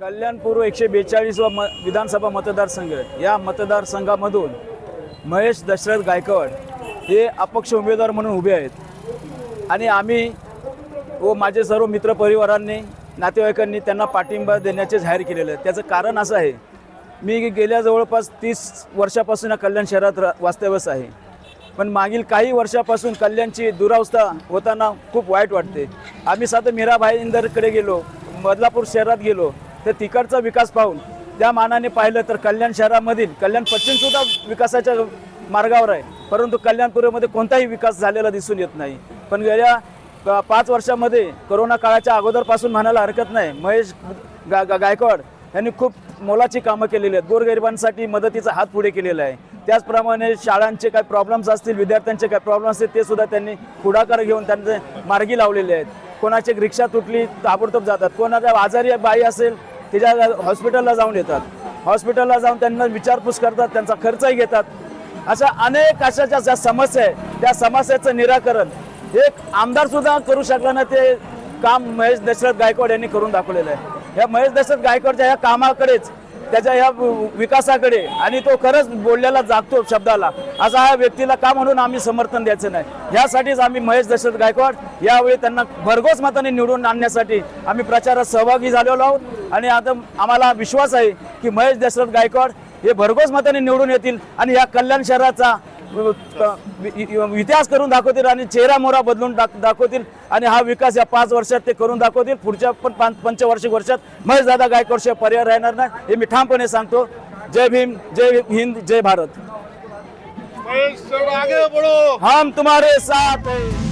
कल्याणपूर्व एकशे बेचाळीस व म विधानसभा मतदारसंघ या मतदारसंघामधून महेश दशरथ गायकवाड हे अपक्ष उमेदवार म्हणून उभे आहेत. आणि आम्ही व माझे सर्व मित्रपरिवारांनी नातेवाईकांनी त्यांना पाठिंबा देण्याचे जाहीर केलेलं आहे त्याचं कारण असं आहे मी गेल्या जवळपास तीस वर्षापासून या कल्याण शहरात रा वास्तव्यास आहे. पण मागील काही वर्षापासून कल्याणची दुरावस्था होताना खूप वाईट वाटते. आम्ही साधं मीरा भाईंदरकडे गेलो बदलापूर शहरात गेलो तर तिकडचा विकास पाहून त्या मानाने पाहिलं तर कल्याण शहरामधील कल्याण पश्चिमसुद्धा विकासाच्या मार्गावर आहे. परंतु कल्याणपूर्वमध्ये कोणताही विकास झालेला दिसून येत नाही. पण गेल्या पाच वर्षामध्ये कोरोना काळाच्या अगोदरपासून म्हणायला हरकत नाही. महेश गा गा गायकवाड यांनी खूप मोलाची कामं केलेली आहेत. गोरगरिबांसाठी मदतीचा हात पुढे केलेला आहे. त्याचप्रमाणे शाळांचे काय प्रॉब्लेम्स असतील विद्यार्थ्यांचे काय प्रॉब्लेम असतील ते सुद्धा त्यांनी पुढाकार घेऊन त्यांचे मार्गी लावलेले आहेत. कोणाची रिक्षा तुटली ताबडतोब जातात. कोणाच्या आजारी बाई असेल त्याच्या हॉस्पिटलला जाऊन येतात. हॉस्पिटलला जाऊन त्यांना विचारपूस करतात त्यांचा खर्चही घेतात. अशा अनेक अशा ज्या ज्या समस्या आहे त्या समस्याचं निराकरण एक आमदार सुद्धा करू शकला ना ते काम महेश दशरथ गायकवाड यांनी करून दाखवलेलं आहे. या महेश दशरथ गायकवाडच्या ह्या कामाकडेच त्याच्या ह्या विकासाकडे आणि तो खरंच बोललेला जागतो शब्दाला. असा ह्या व्यक्तीला का म्हणून आम्ही समर्थन द्यायचं नाही? ह्यासाठीच आम्ही महेश दशरथ गायकवाड यावेळी त्यांना भरघोस मताने निवडून आणण्यासाठी आम्ही प्रचारात सहभागी झालेलो आहोत. आणि आता आम्हाला विश्वास आहे की महेश दशरथ गायकवाड हे भरघोस मताने निवडून येतील आणि या कल्याण शहराचा इतिहास करून दाखवतील आणि चेहरा मोहरा बदलून दाख- दाखवतील आणि हा विकास या पाच वर्षात ते करून दाखवतील. पुढच्या पण पाच पंचवार्षिक वर्षात महेशदादा गायकवाडशिवाय पर्याय राहणार नाही हे मी ठामपणे सांगतो. जय भीम जय हिंद जय भारत. महेश हम तुम्हारे साथ हैं.